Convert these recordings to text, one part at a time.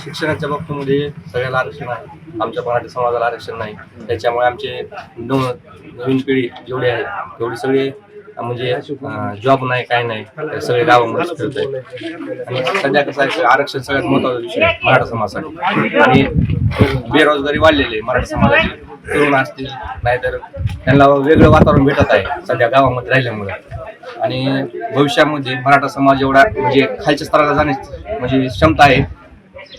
शिक्षणाच्या बाबतीमध्ये सगळ्याला आरक्षण आहे. आमच्या मराठी समाजाला आरक्षण नाही. त्याच्यामुळे आमचे न नवीन पिढी जेवढी आहे तेवढी सगळी म्हणजे जॉब नाही काय नाही ते सगळे गावामध्ये फिरत आहे आणि सध्या कसं आहे आरक्षण सगळ्यात महत्त्वाचा विषय आहे मराठा समाजासाठी. आणि बेरोजगारी वाढलेली आहे मराठा समाजाची. तरुण असतील नाहीतर त्यांना वेगळं वातावरण भेटत आहे सध्या गावामध्ये राहिल्यामुळे. आणि भविष्यामध्ये मराठा समाज एवढा म्हणजे खालच्या स्तराला जाण्याची म्हणजे क्षमता आहे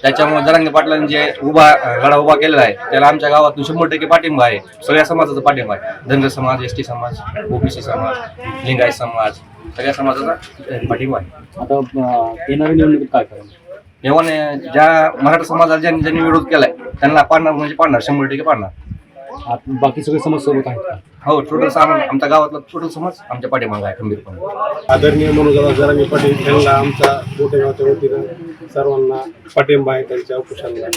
त्याच्यामुळे जरांगे पाटलांनी जे उभा लढा उभा केलेला आहे त्याला आमच्या गावातून शंभर टक्के पाठिंबा आहे. सगळ्या समाजाचा पाठिंबा आहे. धनगर समाज एस टी समाज ओबीसी समाज लिंगायत समाज सगळ्या समाजाचा पाठिंबा आहे. आता येणाऱ्या निवडणुकीत काय करा तेव्हाने ज्या मराठा समाजाला ज्यांनी ज्यांनी विरोध केलाय त्यांना पाडणार म्हणजे पाडणार शंभर टक्के पाडणार. आता बाकी सगळे समाज सोबत आहेत. का हो टोटल सामान आमच्या गावातला टोटल समाज आमच्या पाठीमागे आहे खंबीरपणे. आदरणीय मनोजदादा जरांगे पाटील यांना आमचा गोटेगावच्या वतीनं सर्वांना पाठिंबा आहे त्यांच्या उपोषणाला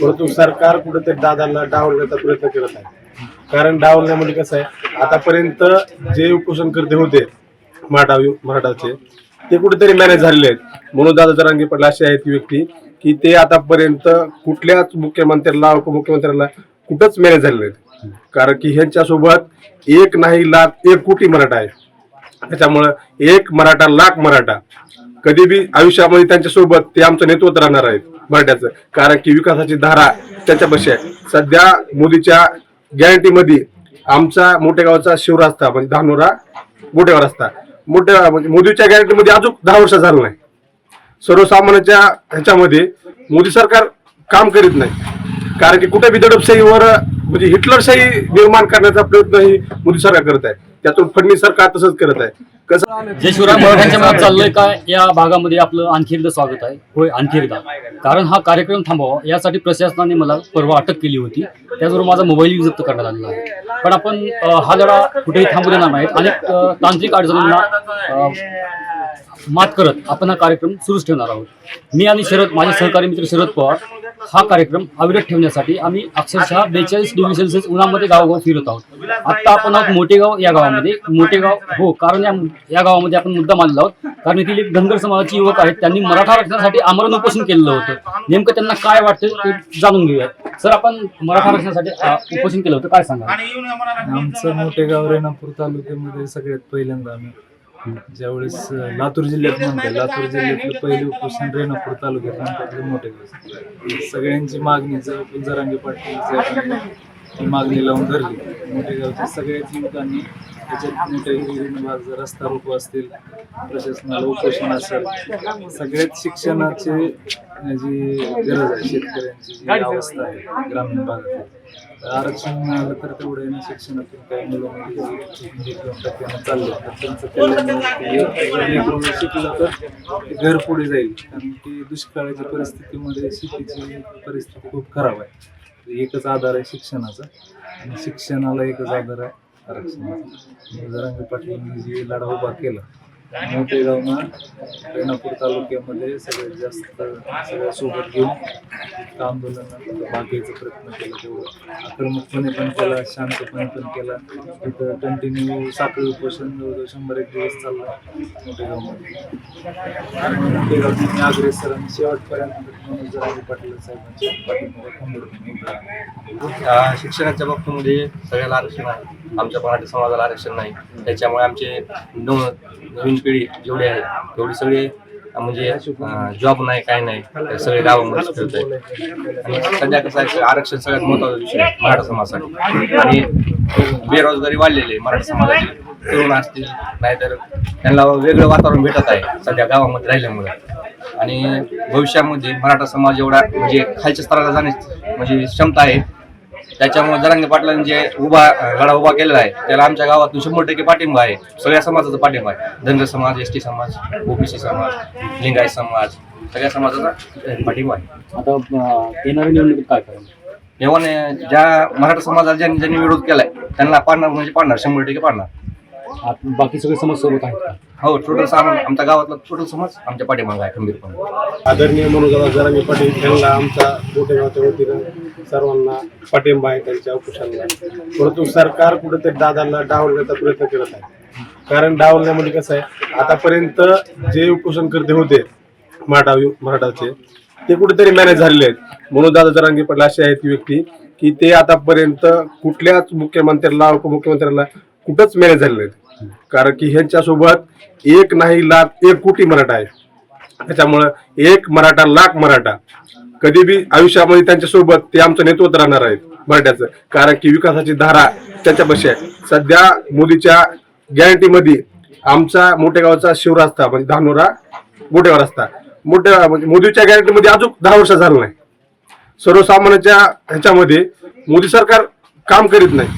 परंतु सरकार कुठेतरी दादांना डावलण्याचा प्रयत्न करत आहे. कारण डावलण्यामध्ये कसं आहे आतापर्यंत जे उपोषण करते होते मराठा मराठाचे ते कुठेतरी मॅनेज झालेले आहेत. म्हणून दादा जरांगे पाटील असे आहेत ती व्यक्ती की ते आतापर्यंत कुठल्याच मुख्यमंत्र्याला उपमुख्यमंत्र्याला कुठंच मॅनेज झालेले आहेत कारण की ह्यांच्यासोबत एक नाही लाख एक कोटी मराठा आहे. त्याच्यामुळं एक मराठा लाख मराठा कधी बी आयुष्यामध्ये त्यांच्यासोबत ते आमचं नेतृत्व राहणार आहेत मराठ्याचं. कारण की विकासाची धारा त्यांच्यापाशी आहे. सध्या मोदीच्या गॅरंटीमध्ये आमचा मोठेगावचा शिवरास्ता म्हणजे धानोरा मोठेगाव रस्ता मोठ्या म्हणजे मोदीच्या गॅरंटीमध्ये अजून दहा वर्ष झालं नाही. सर्वसामान्यांच्या ह्याच्यामध्ये मोदी सरकार काम करीत नाही. कारण की कुठे बी दडपशाहीवर म्हणजे हिटलरशाही निर्माण करण्याचा प्रयत्न ही मोदी सरकार करत आहे. त्यातून फडणवीस सरकार तसंच करत आहे. कसं जय शिवराय मराठ्यांच्या मनात चाललंय काय या भागामध्ये आपलं आणखी एकदा स्वागत आहे. होय आणखी एकदा. कारण हा कार्यक्रम थांबावा यासाठी प्रशासनाने मला परवा अटक केली होती. त्याचबरोबर माझा मोबाईलही जप्त करण्यात आलेला आहे. पण आपण हा लढा कुठेही थांबू देणार नाहीत. अनेक तांत्रिक अडचणींना मात करत आपण हा कार्यक्रम सुरूच ठेवणार आहोत. मी आणि शरद माझे सहकारी मित्र शरद पवार हा कार्यक्रम अविरत ठेवण्यासाठी आम्ही अक्षरशः बेचाळीस डिग्री सेल्सिअस उन्हामध्ये गावोगाव फिरत आहोत. आत्ता आपण आहोत मोठेगाव या गावामध्ये. मोठेगाव हो कारण या या गावामध्ये आपण मुद्दा मानला आहोत कारण येथील एक धनगर समाजाचे युवक आहेत त्यांनी मराठा आरक्षणासाठी आमरण उपोषण केलेलं होतं. नेमकं त्यांना काय वाटतं ते जाणून घेऊयात. सर आपण मराठा आरक्षणासाठी उपोषण केलं होतं. काय सांगा आमचं मोठेगाव रेणापूर तालुक्यामध्ये सगळ्यात पहिल्यांदा आम्ही ज्यावेळेस लातूर जिल्ह्यात म्हणतो लातूर जिल्ह्यातलं पहिले उपोषण रेणापूर तालुक्यात म्हणतात मोठेगाव सगळ्यांची मागणी जर जरांगे पाटील मागणी लावून धरली. मोठे गावच्या सगळ्याच युवकांनी त्याच्यात मोठ्या हिरिरीने भाग जर रस्ता रोको असतील प्रशासनाला उपोषण असेल सगळ्यात शिक्षणाचे जी गरज आहे शेतकऱ्यांची जी अवस्था आहे ग्रामीण भागात आरक्षण मिळालं तर तेवढं ना शिक्षणातून काही मुलं टक्क्यानं चाललं. तर त्यांचं कल्याण शिकलं तर ते घर पुढे जाईल कारण की दुष्काळाच्या परिस्थितीमध्ये शेतीची परिस्थिती खूप खराब आहे. एकच आधार आहे शिक्षणाचा. आणि शिक्षणाला एकच आधार आहे आरक्षणाचा. जरांगे पाटील जी लढा उभा केला मोठेगावनं रेणापूर तालुक्यामध्ये सगळ्यात जास्त सगळ्या सोबत घेऊन आंदोलन आंदोलनात भाग घ्यायचा प्रयत्न केला तेवढं. आक्रमकपणे पण केला शांतपणे पण केला. तिथं कंटिन्यू साखळी उपोषण जवळजवळ शंभर एक दिवस चालला मोठेगावमध्ये आणि मोठेगावचे मी अग्रेसर शेवटपर्यंत मनोज जरांगे पाटील साहेबांच्या पाठीमागे शिक्षणाच्या बाबतीमध्ये सगळ्याला आरक्षण आहे. आमच्या मराठी समाजाला आरक्षण नाही. त्याच्यामुळे आमचे नव नवीन पिढी जेवढी आहे तेवढी सगळी म्हणजे जॉब नाही काय नाही ते सगळे गावामध्ये फिरत आहे आणि सध्या कसं आहे आरक्षण सगळ्यात महत्त्वाचा विषय आहे मराठा समाजासाठी. आणि बेरोजगारी वाढलेली आहे मराठा समाजाची. तरुण असतील नाहीतर त्यांना वेगळं वातावरण भेटत आहे सध्या गावामध्ये राहिल्यामुळे. आणि भविष्यामध्ये मराठा समाज एवढा म्हणजे खालच्या स्तराला जाण्याची म्हणजे क्षमता आहे त्याच्यामुळे जरांगे पाटलांनी जे उभा लढा उभा केलेला आहे त्याला आमच्या गावातून शंभर टक्के पाठिंबा आहे. सगळ्या समाजाचा पाठिंबा आहे. धनगर समाज एस टी समाज ओबीसी समाज लिंगायत समाज सगळ्या समाजाचा पाठिंबा आहे. आता येणाऱ्या निवडणुकीत काय करा तेव्हाने ज्या मराठा समाजाला ज्यांनी ज्यांनी विरोध केलाय त्यांना पाडणार म्हणजे पाडणार शंभर टक्के पाडणार. आता बाकी सगळे समाज सोबत आहेत का? हो टोटल सामान आमच्या गावातला टोटल समाज आमच्या पाठीमागे आहे खंबीरपणे. आदरणीय मनोजदादा जरांगे पाटील यांना आमचा गोटेगावच्या वतीनं सर्वांना पाठिंबा आहे त्यांच्या उपोषणाला परंतु सरकार कुठेतरी दादांना डावलण्याचा प्रयत्न करत आहे. कारण डावलण्यामध्ये कसं आहे आतापर्यंत जे उपोषण करते होते मराठा मराठाचे ते कुठेतरी मॅनेज झालेले आहेत. म्हणून दादा जरांगी पडला अशी आहेत ती व्यक्ती की ते आतापर्यंत कुठल्याच मुख्यमंत्र्याला उपमुख्यमंत्र्याला कुठंच मॅनेज झालेले आहेत कारण की ह्यांच्यासोबत एक नाही लाख एक कोटी मराठा आहे. त्याच्यामुळं एक मराठा लाख मराठा. कधी बी आयुष्यामध्ये त्यांच्यासोबत ते आमचं नेतृत्व राहणार आहेत मराठ्याचं. कारण की विकासाची धारा त्यांच्यापाशी आहे. सध्या मोदीच्या गॅरंटीमध्ये आमचा मोठेगावचा शिवरास्ता म्हणजे धानोरा मोठेगाव रस्ता. मोठ्या म्हणजे मोदीच्या गॅरंटीमध्ये अजून दहा वर्ष झालं नाही. सर्वसामान्यांच्या ह्याच्यामध्ये मोदी सरकार काम करीत नाही.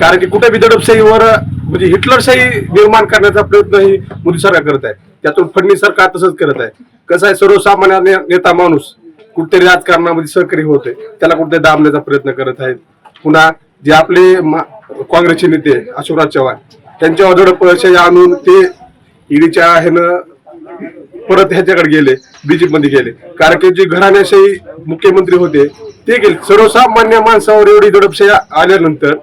कारण की कुठे बी दडपशाहीवर म्हणजे हिटलरशाही निर्माण करण्याचा प्रयत्न ही मोदी सरकार करत आहे. त्यातून फडणवीस सरकार तसंच करत आहे. कसं आहे सर्वसामान्य नेता माणूस कुठेतरी राजकारणामध्ये सहकारी होते त्याला कुठेतरी दाबण्याचा प्रयत्न करत आहेत. पुन्हा जे आपले मा- काँग्रेसचे नेते अशोकराज चव्हाण त्यांच्यावर दडपशाही आणून ते ईडीच्या ह्यानं परत ह्याच्याकडे गेले बीजेपीमध्ये गेले. कारण की जे घराण्याशाही मुख्यमंत्री होते ते गेले. सर्वसामान्य माणसावर एवढी दडपशाही आल्यानंतर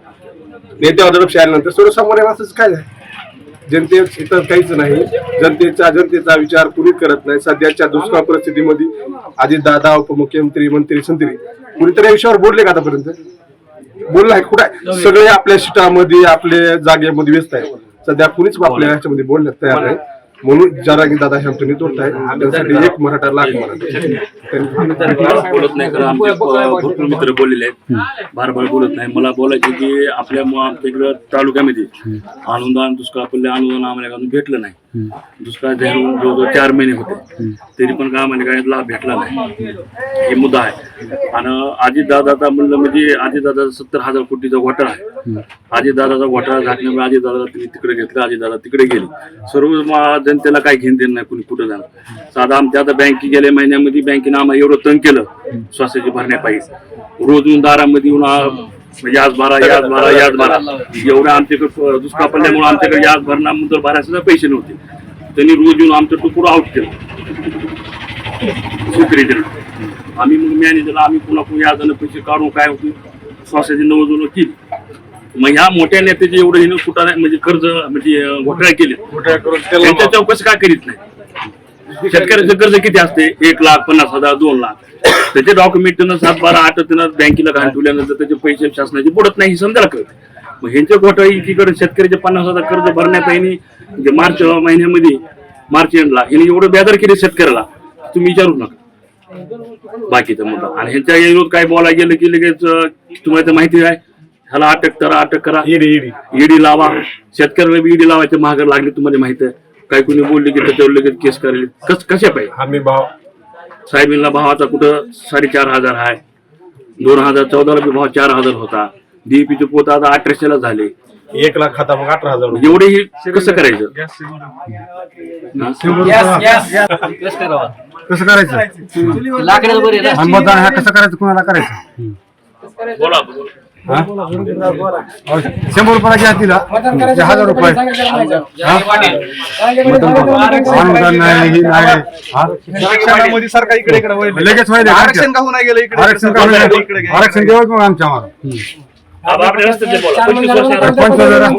नेत्यावर दडपशाही आल्यानंतर सर्वसामान्य माणसाचं काय आहे जनते इतर काहीच नाही. जनतेचा जनतेचा विचार कुणी करत नाही. सध्याच्या दुष्काळ परिस्थितीमध्ये आधी दादा उपमुख्यमंत्री मंत्री संत्री कुणीतरी या विषयावर बोलले का आतापर्यंत? बोलला आहे. कुठे आहे? सगळे आपल्या शिटामध्ये आपल्या जागेमध्ये व्यस्त आहे सध्या कुणीच आपल्या ह्याच्यामध्ये बोलण्यात तयार नाही. म्हणून जरांगी दादा हे आमचं नेतृत्व आहे त्यांच्यासाठी एक मराठा लाख मराठा. बोलत नाही कारण आमचे भरपूर मित्र बोललेले आहेत. बार बार बोलत नाही. मला बोलायचे की आपल्या आमच्या इकडं तालुक्यामध्ये अनुदान दुष्काळ पडले अनुदान आम्हाला अजून भेटलं नाही. दुष्काळ जाहीर जवळजवळ चार महिने होते तरी पण काय आम्हाला काय लाभ भेटला नाही. हे मुद्दा आहे. आणि अजित दादाचा म्हणलं म्हणजे दादा सत्तर हजार कोटीचा घोटाळा आहे. अजित दादाचा घोटाळा घातल्यामुळे अजित दादा तुम्ही तिकडे घेतलं अजित दादा तिकडे गेले. सर्व जनतेला काही घेण देण नाही कुणी कुठं जाणार. साधा आमच्या आता बँके गेल्या महिन्यामध्ये बँकेनं आम्हाला एवढं तंग केलं श्वासाची भरण्यापायी. रोज येऊन दारामध्ये येऊन म्हणजे आज भरा याच भरा याच भरा एवढं आमच्याकडे दुष्काळ पडल्यामुळे आमच्याकडे याच भरणा मुद्दल भरायला सुद्धा पैसे नव्हते. त्यांनी रोज येऊन आमचं टुकुड आउट केलं. शेतकरी आम्ही मग मॅनेजरला आम्ही पुन्हा पुन्हा याजनं पैसे काढून काय होते? श्वासाची नवजून केली. मग ह्या मोठ्या नेत्याचे एवढं हिनं कुठं नाही म्हणजे कर्ज म्हणजे घोटाळे केले. त्यांच्या चौकशी काय करीत नाही? शेतकऱ्याचं कर्ज किती असते? एक लाख पन्नास हजार दोन लाख. त्याचे डॉक्युमेंट सात बारा आठ त्यानं बँकेला घाण ठेवल्यानंतर त्याचे पैसे शासनाचे बुडत नाही हे समजायला कळत मग ह्यांच्या घोटाळे एकीकडे शेतकऱ्याचे पन्नास हजार कर्ज भरण्यापायी म्हणजे मार्च महिन्यामध्ये मार्च एंडला हिने एवढं बेदर केले शेतकऱ्याला तुम्ही विचारू नका. बाकीचा मुद्दा आणि ह्यांच्या विरोध काय बोलायला गेलं की लगेच तुम्हाला तर माहिती आहे ह्याला अटक करा अटक करा. ईडी लावा. शेतकऱ्याला ईडी लावायचे महागार लागले तुम्हाला माहिती आहे. काही कुणी बोलले की त्याच्यावर लगेच केस करेल कस कशा पाहिजे? हमी भाव साहेबींना भावाचा कुठं साडेचार हजार आहे. दोन हजार चौदाला बी भाव चार हजार होता. डीपीचे पोत आता अठराशेला झाले. एक लाख खाता मग अठरा हजार रुपये. एवढे हे कसं करायचं? कसं करायचं? आणि मतदान हा कसं करायचं? कुणाला करायचं? शंभर रुपयाला घ्या तिला. हजार रुपये? अनुदान नाही नाही? आरक्षणामध्ये सरकार इकडे. लगेच व्हायला? आरक्षण का होऊन गेलं इकडे? आरक्षण का इकडे आरक्षण देऊ मग आमच्या आम्हाला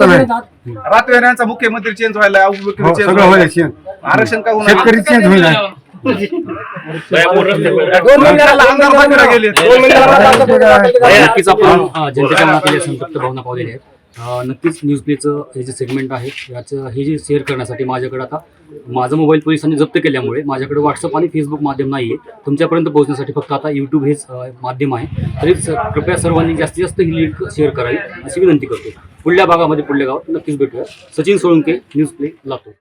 नाही. रातवेऱ्यांचा मुख्यमंत्री चेंज व्हायला हो. आरक्षण का होऊन शेतकरी चेंज होईल नक्कीच आपण जनतेच्या मनातील संतप्त भावना पावलेल्या आहेत नक्कीच न्यूज प्लेचं हे जे सेगमेंट आहे याचं हे जे शेअर करण्यासाठी माझ्याकडे आता माझा मोबाईल पोलिसांनी जप्त केल्यामुळे माझ्याकडे व्हॉट्सअप आणि फेसबुक माध्यम नाही आहे तुमच्यापर्यंत पोहोचण्यासाठी फक्त आता यूट्यूब हेच माध्यम आहे तरी कृपया सर्वांनी जास्तीत जास्त ही लिंक शेअर करावी अशी विनंती करतो पुढल्या भागामध्ये पुढल्या गावात नक्कीच भेटूया. Sachin Solanke news play Latur.